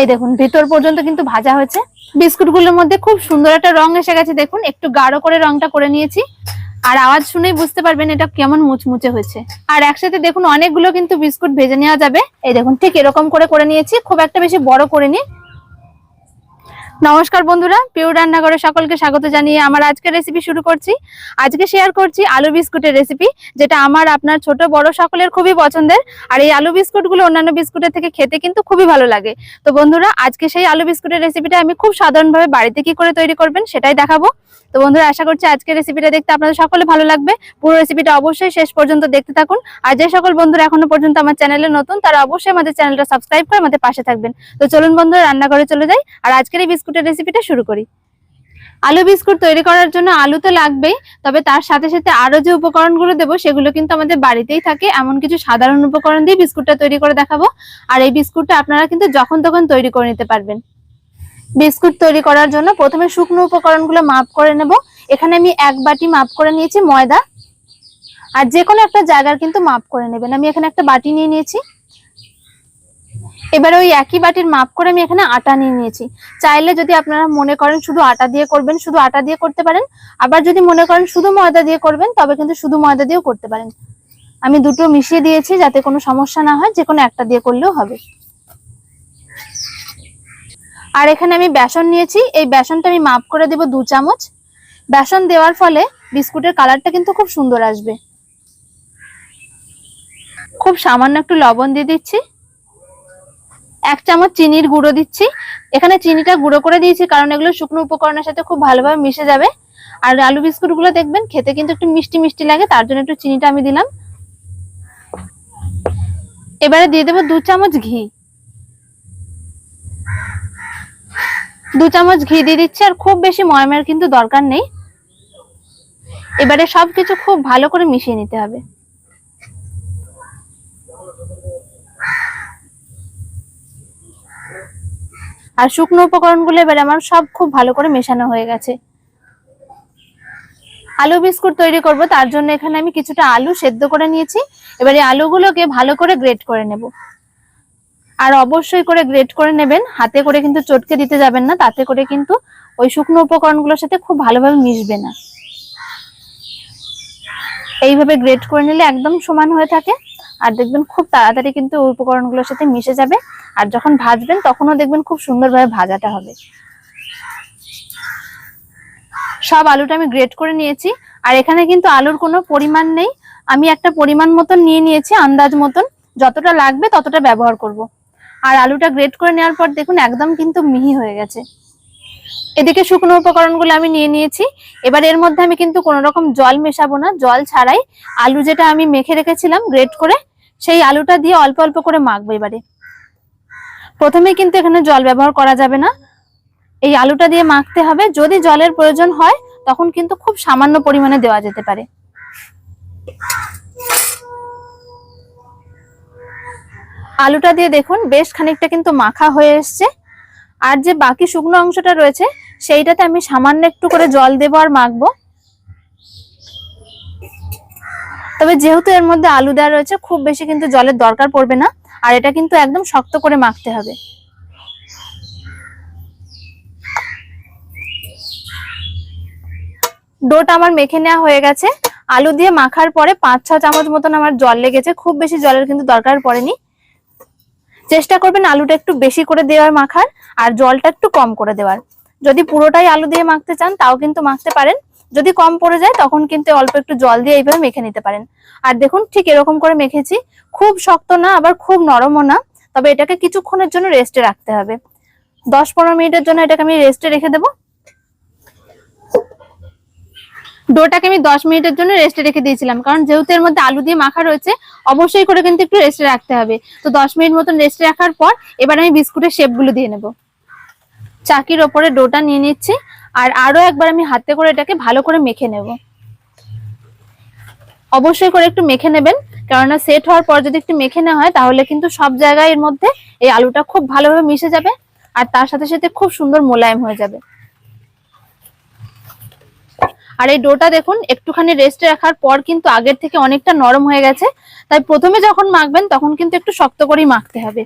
এই দেখুন, ভিতর পর্যন্ত কিন্তু ভাজা হয়েছে। বিস্কুটগুলোর মধ্যে খুব সুন্দর একটা রং এসে গেছে, দেখুন, একটু গাঢ় করে রংটা করে নিয়েছি। আর আওয়াজ শুনেই বুঝতে পারবেন এটা কেমন মুচমুচে হয়েছে। আর একসাথে দেখুন, অনেকগুলো কিন্তু বিস্কুট ভেজে নেওয়া যাবে। এই দেখুন, ঠিক এরকম করে করে নিয়েছি, খুব একটা বেশি বড় করে নি। নমস্কার বন্ধুরা পিওর রান্নাঘরে সকলকে স্বাগত জানিয়ে আমার আজকের রেসিপি শুরু করছি। আজকে শেয়ার করছি আলু বিস্কুটের রেসিপি যেটা আমার, আপনার ছোট, বড় সকলের খুবই পছন্দের। আর এই আলু বিস্কুটগুলো অন্যান্য বিস্কুটের থেকে খেতে কিন্তু খুবই ভালো লাগে। তো বন্ধুরা, আজকে সেই আলু বিস্কুটের রেসিপিটা আমি খুব সাধারণভাবে বাড়িতে কি করে তৈরি করবেন সেটাই দেখাবো। তো বন্ধুরা, আশা করছি আজকের রেসিপিটা দেখতে আপনাদের সকলে ভালো লাগবে। পুরো রেসিপিটা অবশ্যই শেষ পর্যন্ত দেখতে থাকুন। আর যে সকল বন্ধুরা এখনও পর্যন্ত আমার চ্যানেলে নতুন, তারা অবশ্যই আমাদের চ্যানেলটা সাবস্ক্রাইব করে আমাদের পাশে থাকবেন। তো চলুন বন্ধুরা, রান্নাঘরে চলে যাই। আর আজকের এই বিস্কুটের রেসিপিটা শুরু করি। আলু বিস্কুট তৈরি করার জন্য আলু তো লাগবেই, তবে তার সাথে সাথে আরও যে উপকরণগুলো দেবো সেগুলো কিন্তু আমাদের বাড়িতেই থাকে। এমন কিছু সাধারণ উপকরণ দিয়ে বিস্কুটটা তৈরি করে দেখাবো। আর এই বিস্কুটটা আপনারা কিন্তু যখন তখন তৈরি করে নিতে পারবেন। বিস্কুট তৈরি করার জন্য প্রথমে শুকনো উপকরণগুলো মাপ করে নেব। এখানে আমি এক বাটি মাপ করে নিয়েছি ময়দা। আর যে কোনো একটা জায়গার কিন্তু মাপ করে নেবেন। আমি এখানে একটা বাটি নিয়ে নিয়েছি। এবার ওই একই বাটির মাপ করে আমি এখানে আটা নিয়ে নিয়েছি। চাইলে যদি আপনারা মনে করেন শুধু আটা দিয়ে করবেন, শুধু আটা দিয়ে করতে পারেন। আবার যদি মনে করেন শুধু ময়দা দিয়ে করবেন, তবে কিন্তু শুধু ময়দা দিয়েও করতে পারেন। আমি দুটো মিশিয়ে দিয়েছি যাতে কোনো সমস্যা না হয় যে কোনো একটা দিয়ে করলেও হবে। আর এখানে আমি বেসন নিয়েছি। এই বেসনটা আমি মাপ করে দেব দু চামচ। বেসন দেওয়ার ফলে বিস্কুটের কালারটা কিন্তু খুব সুন্দর আসবে। খুব সামান্য একটু লবণ দিয়ে দিচ্ছি। এক চামচ চিনির গুঁড়ো দিচ্ছি। এখানে চিনিটা গুঁড়ো করে দিয়েছি কারণ এগুলো শুকনো উপকরণের সাথে খুব ভালোভাবে মিশে যাবে। আর আলু বিস্কুটগুলো দেখবেন খেতে কিন্তু একটু মিষ্টি মিষ্টি লাগে, তার জন্য একটু চিনিটা আমি দিলাম। এবারে দিয়ে দেবো দু চামচ ঘি। দু চামচ ঘি দিয়ে দিচ্ছি, আর খুব বেশি ময়মের কিন্তু দরকার নেই। এবারে সবকিছু খুব ভালো করে মিশিয়ে নিতে হবে। আর শুকনো উপকরণগুলো এবারে আমার সব খুব ভালো করে মেশানো হয়ে গেছে। আলু বিস্কুট তৈরি করব, তার জন্য এখানে আমি কিছুটা আলু সেদ্ধ করে নিয়েছি। এবারে আলুগুলোকে ভালো করে গ্রেট করে নেব। আর অবশ্যই করে গ্রেট করে নেবেন, হাতে করে কিন্তু চটকে দিতে যাবেন না, তাতে করে কিন্তু ওই শুকনো উপকরণগুলোর সাথে খুব ভালোভাবে মিশবে না। এইভাবে গ্রেট করে নিলে একদম সমান হয়ে থাকে। আর দেখবেন খুব তাড়াতাড়ি কিন্তু উপকরণগুলোর সাথে মিশে যাবে। আর যখন ভাজবেন, তখনও দেখবেন খুব সুন্দরভাবে ভাজাটা হবে। সব আলুটা আমি গ্রেট করে নিয়েছি। আর এখানে কিন্তু আলুর কোনো পরিমাণ নেই। আমি একটা পরিমাণ মতন নিয়ে নিয়েছি, আন্দাজ মতন। যতটা লাগবে ততটা ব্যবহার করব। আর আলুটা গ্রেট করে নেওয়ার পর দেখুন, একদম কিন্তু মিহি হয়ে গেছে। এদিকে শুকনো উপকরণগুলো আমি নিয়ে নিয়েছি। এবার এর মধ্যে আমি কিন্তু কোনো রকম জল মেশাবো না। জল ছাড়াই আলু যেটা আমি মেখে রেখেছিলাম, গ্রেট করে সেই আলুটা দিয়ে অল্প অল্প করে মাখবো এবারে। প্রথমে কিন্তু এখানে জল ব্যবহার করা যাবে না। এই আলুটা দিয়ে মাখতে হবে। যদি জলের প্রয়োজন হয়, তখন কিন্তু খুব সামান্য পরিমাণে দেওয়া যেতে পারে। আলুটা দিয়ে দেখুন, বেশ খানিকটা কিন্তু মাখা হয়ে এসছে। আর যে বাকি শুকনো অংশটা রয়েছে, সেইটাতে আমি সামান্য একটু করে জল দেবো আর মাখবো। তবে যেহেতু এর মধ্যে আলু দেওয়া রয়েছে, খুব বেশি কিন্তু জলের দরকার পড়বে না। আর এটা কিন্তু একদম শক্ত করে মাখতে হবে। ডোটা আমার মেখে নেওয়া হয়ে গেছে। আলু দিয়ে মাখার পরে পাঁচ, ছ চামচ মতন আমার জল লেগেছে। খুব বেশি জলের কিন্তু দরকার পড়েনি। চেষ্টা করবেন আলুটা একটু বেশি করে দেওয়ার মাখার, আর জলটা একটু কম করে দেওয়ার। যদি পুরোটাই আলু দিয়ে মাখতে চান, তাও কিন্তু মাখতে পারেন। যদি কম পড়ে যায়, তখন কিন্তু অল্প একটু জল দিয়ে এইভাবে মেখে নিতে পারেন। আর দেখুন, ঠিক এরকম করে মেখেছি। খুব শক্ত না, আবার খুব নরমও না, তবে এটাকে কিছুক্ষণের জন্য রেস্টে রাখতে হবে। দশ পনেরো মিনিটের জন্য এটাকে আমি রেস্টে রেখে দেবো। ডোটাকে আমি দশ মিনিটের জন্য রেস্টে রেখে দিয়েছিলাম, কারণ যেহেতু এর মধ্যে আলু দিয়ে মাখা রয়েছে, অবশ্যই করে কিন্তু একটু রেস্টে রাখতে হবে। তো দশ মিনিট মতন রেস্টে রাখার পর, এবার আমি বিস্কুটের শেপগুলো দিয়ে নেব। চাকির ওপরে ডোটা নিয়ে নিচ্ছি। আর আরও একবার আমি হাতে করে এটাকে ভালো করে মেখে নেব। অবশ্যই করে একটু মেখে নেবেন, কেননা সেট হওয়ার পর যদি একটু মেখে নেওয়া হয়, তাহলে কিন্তু সব জায়গায় এর মধ্যে এই আলুটা খুব ভালোভাবে মিশে যাবে আর তার সাথে সাথে খুব সুন্দর মোলায়েম হয়ে যাবে। আর এই ডোটা দেখুন, একটুখানি রেস্টে রাখার পর কিন্তু আগের থেকে অনেকটা নরম হয়ে গেছে। তাই প্রথমে যখন মাখবেন, তখন কিন্তু একটু শক্ত করেই মাখতে হবে।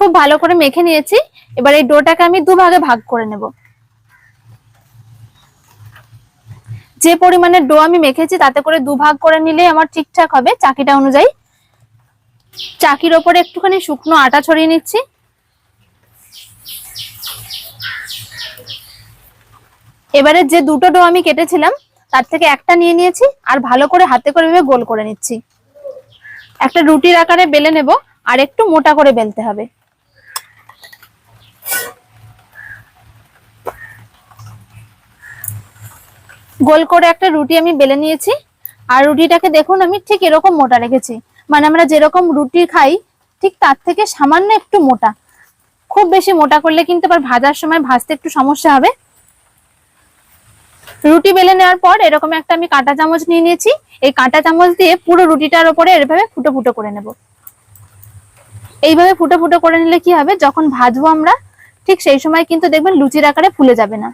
খুব ভালো করে মেখে নিয়েছি। এবার এই ডোটাকে আমি দুভাগে ভাগ করে নেব। যে পরিমাণে ডো আমি মেখেছি, তাতে করে দুভাগ করে নিলে আমার ঠিকঠাক হবে চাকিটা অনুযায়ী। চাকির ওপরে একটুখানি শুকনো আটা ছড়িয়ে নিচ্ছি। এবারে যে দুটো ডো আমি কেটেছিলাম, তার থেকে একটা নিয়ে নিয়েছি আর ভালো করে হাতে করে ভেবে গোল করে নিচ্ছি। একটা রুটির আকারে বেলে নেব আর একটু মোটা করে বেলতে হবে। গোল করে একটা রুটি আমি বেলে নিয়েছি। আর রুটিটাকে দেখুন, আমি ঠিক এরকম মোটা রেখেছি। মানে আমরা যেরকম রুটি খাই, ঠিক তার থেকে সামান্য একটু মোটা। খুব বেশি মোটা করলে কিন্তু আবার ভাজার সময় ভাজতে একটু সমস্যা হবে। রুটি বেলে নেওয়ার পর এরকম একটা আমি কাঁটা চামচ নিয়ে নিয়েছি। এই কাঁটা চামচ দিয়ে পুরো রুটিটার উপরে এভাবে ফুটো ফুটো করে নেব। এইভাবে ফুটো ফুটো করে নিলে কি হবে? যখন ভাজবো আমরা, ঠিক সেই সময় কিন্তু দেখবেন লুচির আকারে ফুলে যাবে না।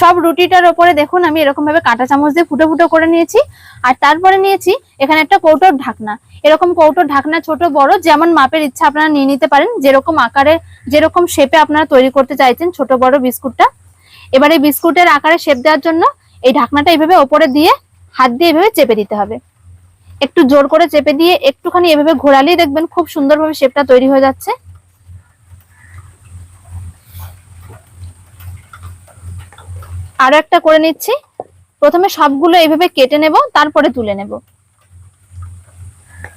সব রুটিটার ওপরে দেখুন, আমি এরকম ভাবে কাঁটা চামচ দিয়ে ফুটো ফুটো করে নিয়েছি। আর তারপরে নিয়েছি, এখানে একটা কৌটোর ঢাকনা। এরকম কৌটোর ঢাকনা ছোট, বড়, যেমন মাপের ইচ্ছা আপনারা নিয়ে নিতে পারেন, যেরকম আকারে, যেরকম শেপে আপনারা তৈরি করতে চাইছেন ছোট, বড় বিস্কুটটা। এবার এই বিস্কুটের আকারে শেপ দেওয়ার জন্য এই ঢাকনাটা এইভাবে ওপরে দিয়ে হাত দিয়ে এভাবে চেপে দিতে হবে। একটু জোর করে চেপে দিয়ে একটুখানি এভাবে ঘোরালেই দেখবেন খুব সুন্দরভাবে শেপটা তৈরি হয়ে যাচ্ছে। আরও একটা করে নিচ্ছি। প্রথমে সবগুলো এইভাবে কেটে নেব, তারপরে তুলে নেব।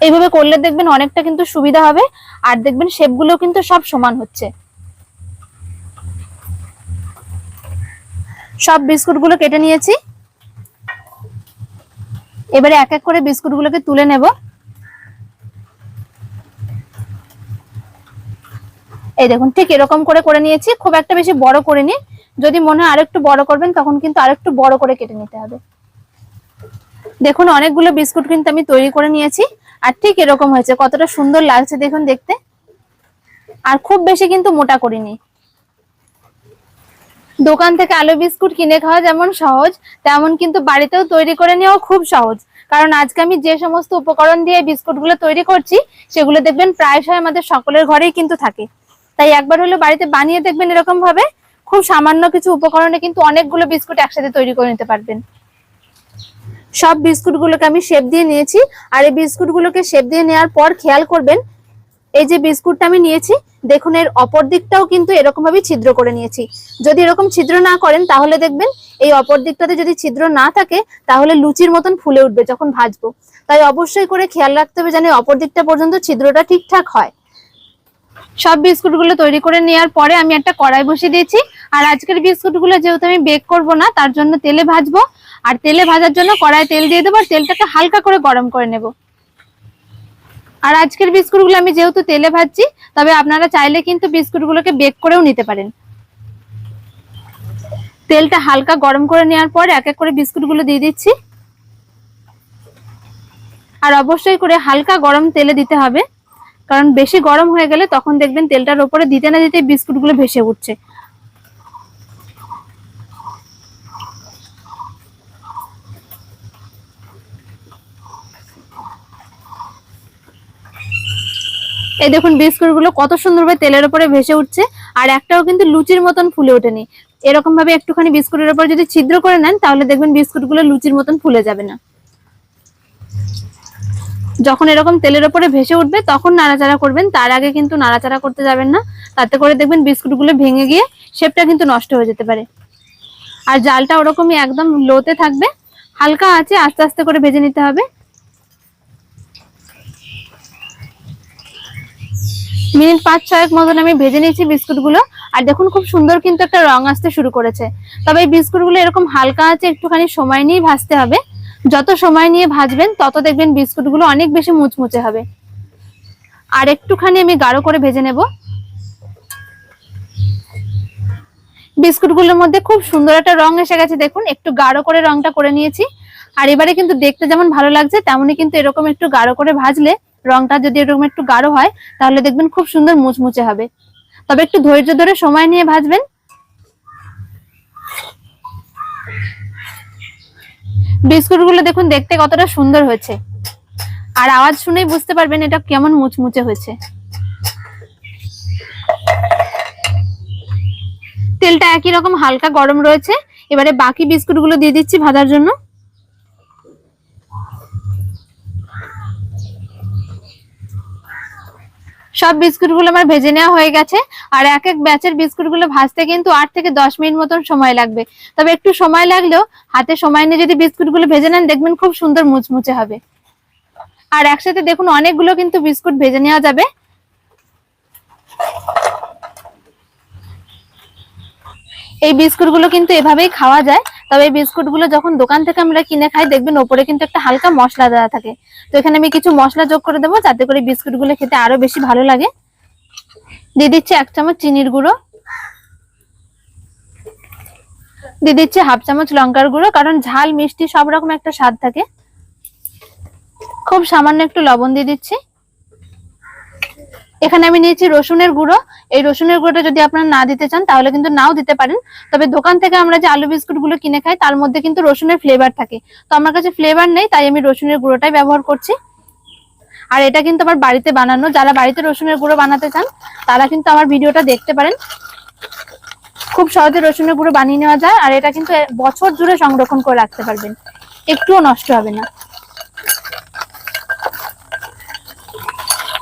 এইভাবে করলে দেখবেন অনেকটা কিন্তু সুবিধা হবে, আর দেখবেন শেপগুলো কিন্তু সব সমান হচ্ছে। সব বিস্কুটগুলো কেটে নিয়েছি। এবারে এক এক করে বিস্কুট গুলোকে তুলে নেব। এই দেখুন, ঠিক এরকম করে করে নিয়েছি, খুব একটা বেশি বড় করে করিনি। যদি মনে হয় আরেকটু বড় করবেন, তখন কিন্তু আরেকটু বড় করে কেটে নিতে হবে। দেখুন, অনেকগুলো বিস্কুট কিন্তু আমি তৈরি করে নিয়েছি, আর ঠিক এরকম হয়েছে। কতটা সুন্দর লাগছে দেখুন দেখতে। আর খুব বেশি কিন্তু মোটা করিনি। দোকান থেকে আলু বিস্কুট কিনে খাওয়া যেমন সহজ, তেমন কিন্তু বাড়িতেও তৈরি করে নেওয়া খুব সহজ। কারণ আজকে আমি যে সমস্ত উপকরণ দিয়ে বিস্কুটগুলো তৈরি করছি, সেগুলো দেখবেন প্রায়শই আমাদের সকলের ঘরেই কিন্তু থাকে। তাই একবার হলো বাড়িতে বানিয়ে দেখবেন এরকম ভাবে খুব সামান্য কিছু উপকরণে কিন্তু অনেকগুলো বিস্কুট একসাথে তৈরি করে নিতে পারবেন। সব বিস্কুটগুলোকে আমি শেপ দিয়ে নিয়েছি, আর এই বিস্কুটগুলোকে শেপ দিয়ে নেওয়ার পর খেয়াল করবেন, এই যে বিস্কুটটা আমি নিয়েছি, দেখুন এর অপর দিকটাও কিন্তু এরকম ভাবে ছিদ্র করে নিয়েছি। যদি এরকম ছিদ্র না করেন, তাহলে দেখবেন এই অপর দিকটাতে যদি ছিদ্র না থাকে, তাহলে লুচির মতন ফুলে উঠবে যখন ভাজবো। তাই অবশ্যই করে খেয়াল রাখতে হবে যেন অপর দিকটা পর্যন্ত ছিদ্রটা ঠিকঠাক হয়। সব বিস্কুটগুলো তৈরি করে নেওয়ার পরে আমি একটা কড়াই বসিয়ে দিয়েছি। আর আজকের বিস্কুটগুলো যেহেতু আমি বেক করব না, তার জন্য তেলে ভাজবো। আর তেলে ভাজার জন্য কড়াই তেল দিয়ে দেবো, আর তেলটাকে হালকা করে গরম করে নেব। আর আজকের বিস্কুটগুলো আমি যেহেতু তেলে ভাজছি, তবে আপনারা চাইলে কিন্তু বিস্কুটগুলোকে বেক করেও নিতে পারেন। তেলটা হালকা গরম করে নেওয়ার পর এক এক করে বিস্কুটগুলো দিয়ে দিচ্ছি। আর অবশ্যই করে হালকা গরম তেলে দিতে হবে। কারণ বেশি গরম হয়ে গেলে তখন দেখবেন তেলটার ওপরে দিতে না দিতে বিস্কুটগুলো ভেসে উঠছে। এই দেখুন বিস্কুটগুলো কত সুন্দরভাবে তেলের উপরে ভেসে উঠছে, আর একটাও কিন্তু লুচির মতন ফুলে ওঠেনি। এরকম ভাবে একটুখানি বিস্কুটের উপর যদি ছিদ্র করে নেন, তাহলে দেখবেন বিস্কুটগুলো লুচির মতন ফুলে যাবে না। যখন এরকম তেলের ওপরে ভেসে উঠবে, তখন নাড়াচাড়া করবেন। তার আগে কিন্তু নাড়াচাড়া করতে যাবেন না। তাতে করে দেখবেন বিস্কুটগুলো ভেঙে গিয়ে শেপটা কিন্তু নষ্ট হয়ে যেতে পারে। আর জালটা ওরকমই একদম লোতে থাকবে। হালকা আছে আস্তে আস্তে করে ভেজে নিতে হবে। মিনিট পাঁচ, ছয়েক মতন আমি ভেজে নিয়েছি বিস্কুটগুলো। আর দেখুন খুব সুন্দর কিন্তু একটা রং আসতে শুরু করেছে। তবে এই বিস্কুটগুলো এরকম হালকা আছে একটুখানি সময় নিয়ে ভাজতে হবে। যত সময় নিয়ে ভাজবেন, তত দেখবেন বিস্কুটগুলো অনেক বেশি মুচমুচে হবে। আর একটুখানি আমি গাঢ় করে ভেজে নেব। বিস্কুটগুলোর মধ্যে খুব সুন্দর একটা রং এসে গেছে, দেখুন, একটু গাঢ় করে রংটা করে নিয়েছি। আর এবারে কিন্তু দেখতে যেমন ভালো লাগছে, তেমনই কিন্তু এরকম একটু গাঢ় করে ভাজলে রংটা যদি এরকম একটু গাঢ় হয়, তাহলে দেখবেন খুব সুন্দর মুচমুচে হবে। তবে একটু ধৈর্য ধরে সময় নিয়ে ভাজবেন। বিস্কুটগুলো দেখুন দেখতে কতটা সুন্দর হয়েছে। আর আওয়াজ শুনেই বুঝতে পারবেন এটা কেমন মুচমুচে হয়েছে। তেলটা একই রকম হালকা গরম রয়েছে। এবারে বাকি বিস্কুটগুলো দিয়ে দিচ্ছি ভাজার জন্য। সব বিস্কুটগুলো আমার ভেজে নেওয়া হয়ে গেছে। আর এক এক ব্যাচের বিস্কুটগুলো ভাজতে কিন্তু আট থেকে দশ মিনিট মতন সময় লাগবে। তবে একটু সময় লাগলেও হাতে সময় নিয়ে যদি বিস্কুটগুলো ভেজে নেন, দেখবেন খুব সুন্দর মুচমুচে হবে। আর একসাথে দেখুন, অনেকগুলো কিন্তু বিস্কুট ভেজে নেওয়া যাবে। এই বিস্কুটগুলো কিন্তু এভাবেই খাওয়া যায়। তবে এই বিস্কুটগুলো যখন দোকান থেকে আমরা কিনে খাই, দেখবেন ওপরে কিন্তু একটা হালকা মশলা দেওয়া থাকে। তো এখানে আমি কিছু মশলা যোগ করে দেবো, যাতে করে বিস্কুটগুলো খেতে আরও বেশি ভালো লাগে। দিয়ে দিচ্ছি এক চামচ চিনির গুঁড়ো। দিয়ে দিচ্ছি হাফ চামচ লঙ্কার গুঁড়ো, কারণ ঝাল, মিষ্টি সব রকম একটা স্বাদ থাকে। খুব সামান্য একটু লবণ দিয়ে দিচ্ছি। এখানে আমি নিয়েছি রসুনের গুঁড়ো। এই রসুনের গুঁড়োটা যদি আপনারা না দিতে চান, তাহলে কিন্তু নাও দিতে পারেন। তবে দোকান থেকে আমরা যে আলু বিস্কুটগুলো কিনে খাই, তার মধ্যে কিন্তু রসুনের ফ্লেভার থাকে। তো আমার কাছে ফ্লেভার নেই, তাই আমি রসুনের গুঁড়োটাই ব্যবহার করছি। আর এটা কিন্তু আমার বাড়িতে বানানো। যারা বাড়িতে রসুনের গুঁড়ো বানাতে চান, তারা কিন্তু আমার ভিডিওটা দেখতে পারেন। খুব সহজে রসুনের গুঁড়ো বানিয়ে নেওয়া যায়, আর এটা কিন্তু বছর জুড়ে সংরক্ষণ করে রাখতে পারবেন। একটুও নষ্ট হবে না।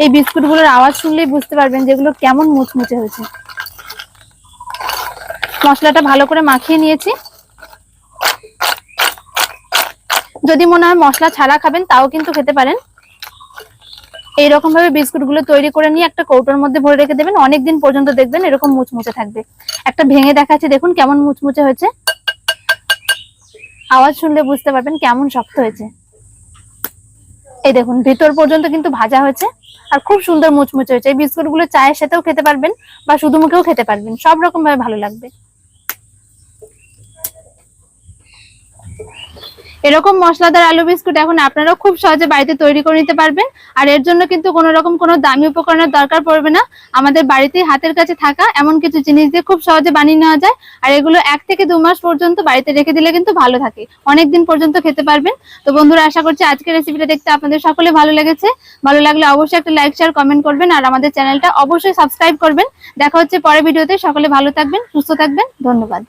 এই বিস্কুটগুলোর আওয়াজ শুনলেই বুঝতে পারবেন যেগুলো কেমন মুচমুচে হয়েছে। মশলাটা ভালো করে মাখিয়ে নিয়েছি। যদি মনে হয় মশলা ছাড়া খাবেন, তাও কিন্তু খেতে পারেন। এইরকম ভাবে বিস্কুটগুলো তৈরি করে নিয়ে একটা কৌটোর মধ্যে ভরে রেখে দেবেন। অনেকদিন পর্যন্ত দেখবেন এরকম মুচমুচে থাকবে। একটা ভেঙে দেখাচ্ছি, দেখুন কেমন মুচমুচে হয়েছে। আওয়াজ শুনলে বুঝতে পারবেন কেমন শক্ত হয়েছে। এই দেখুন, ভিতর পর্যন্ত কিন্তু ভাজা হয়েছে। আর খুব সুন্দর মুচমুচে হয়েছে। এই বিস্কুটগুলো চায়ের সাথেও খেতে পারবেন বা শুধু মুখেও খেতে পারবেন। সব রকম ভাবে ভালো লাগবে। এরকম মশলাদার আলু বিস্কুট এখন আপনারাও খুব সহজে বাড়িতে তৈরি করে নিতে পারবেন। আর এর জন্য কিন্তু কোনো রকম কোনো দামি উপকরণের দরকার পড়বে না। আমাদের বাড়িতেই হাতের কাছে থাকা এমন কিছু জিনিস দিয়ে খুব সহজে বানিয়ে নেওয়া যায়। আর এগুলো এক থেকে দু মাস পর্যন্ত বাড়িতে রেখে দিলে কিন্তু ভালো থাকে। অনেক দিন পর্যন্ত খেতে পারবেন। তো বন্ধুরা, আশা করছি আজকের রেসিপিটা দেখতে আপনাদের সকলে ভালো লেগেছে। ভালো লাগলে অবশ্যই একটা লাইক, শেয়ার, কমেন্ট করবেন। আর আমাদের চ্যানেলটা অবশ্যই সাবস্ক্রাইব করবেন। দেখা হচ্ছে পরের ভিডিওতে। সকলে ভালো থাকবেন, সুস্থ থাকবেন। ধন্যবাদ।